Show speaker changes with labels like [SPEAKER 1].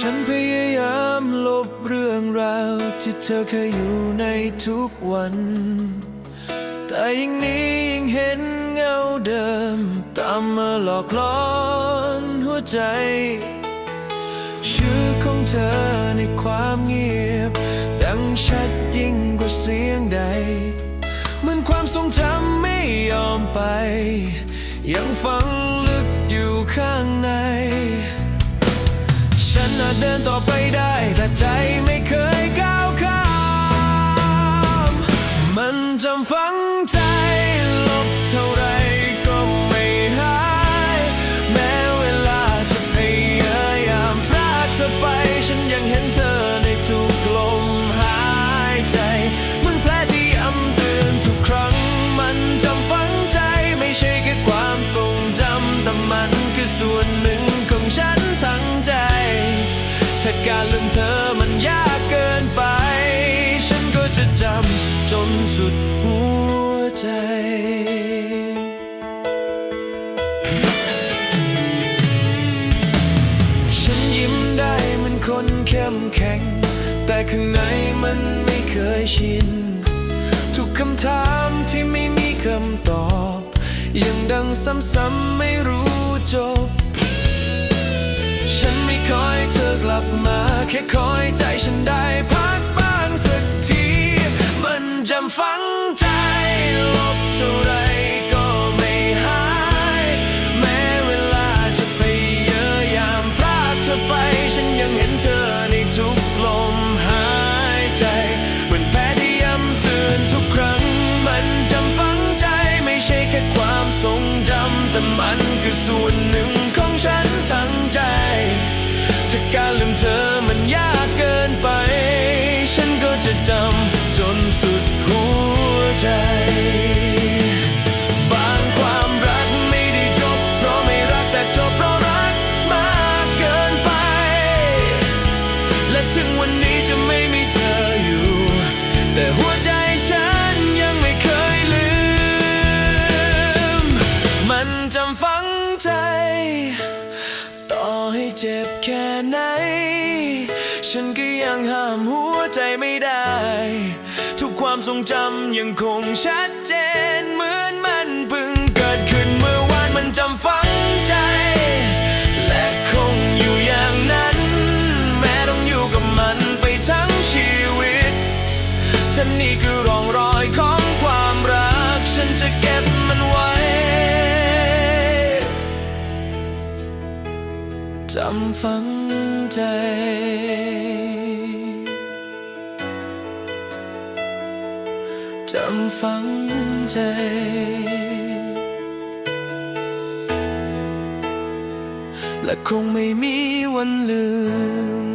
[SPEAKER 1] ฉันพยายามลบเรื่องราวที่เธอเคยอยู่ในทุกวัน แต่ยิ่งนี้ยิ่งเห็นเงาเดิม ตามมาหลอกล่อนหัวใจ ชื่อของเธอในความเงียบ ดังชัดยิ่งกว่าเสียงใด เหมือนความทรงจำไม่ยอมไป ยังฝังลึกอยู่ข้างใน ฉันอาจเดินต่อไปได้แต่ใจ ลืมเธอมันยากเกินไป ฉันก็จะจำจนสุดหัวใจฉันยิ้มได้มือนคนเข้มแข็ง แต่ข้างในมันไม่เคยชิน ทุกคำถามที่ไม่มีคำตอบ ยังดังซ้ำๆไม่รู้จบ ฉันไม่ คอยเธอกลับมา แค่คอยใจฉันได้พักบ้างสักที มันจำฝังใจลบเท่าไรก็ไม่หาย แม้เวลาจะพยายามพลาดเธอไป ฉันยังเห็นเธอในทุกลมหายใจเหมือนแพ้ที่ย้ำเตือนทุกครั้ง มันจำฝังใจไม่ใช่แค่ความทรงจำแต่มันคือส่วนหนึ่ง ใจ ต่อให้เจ็บแค่ไหน ฉันก็ยังห้ามหัวใจไม่ได้ ทุกความทรงจำยังคงชัดเจนเหมือนมันเพิ่งเกิดขึ้นเมื่อวานมันจำฝังใจ และคงอยู่อย่างนั้น แม้ต้องอยู่กับมันไปทั้งชีวิตท่านี่คือ จำฝังใจ จำฝังใจ และคงไม่มีวันลืม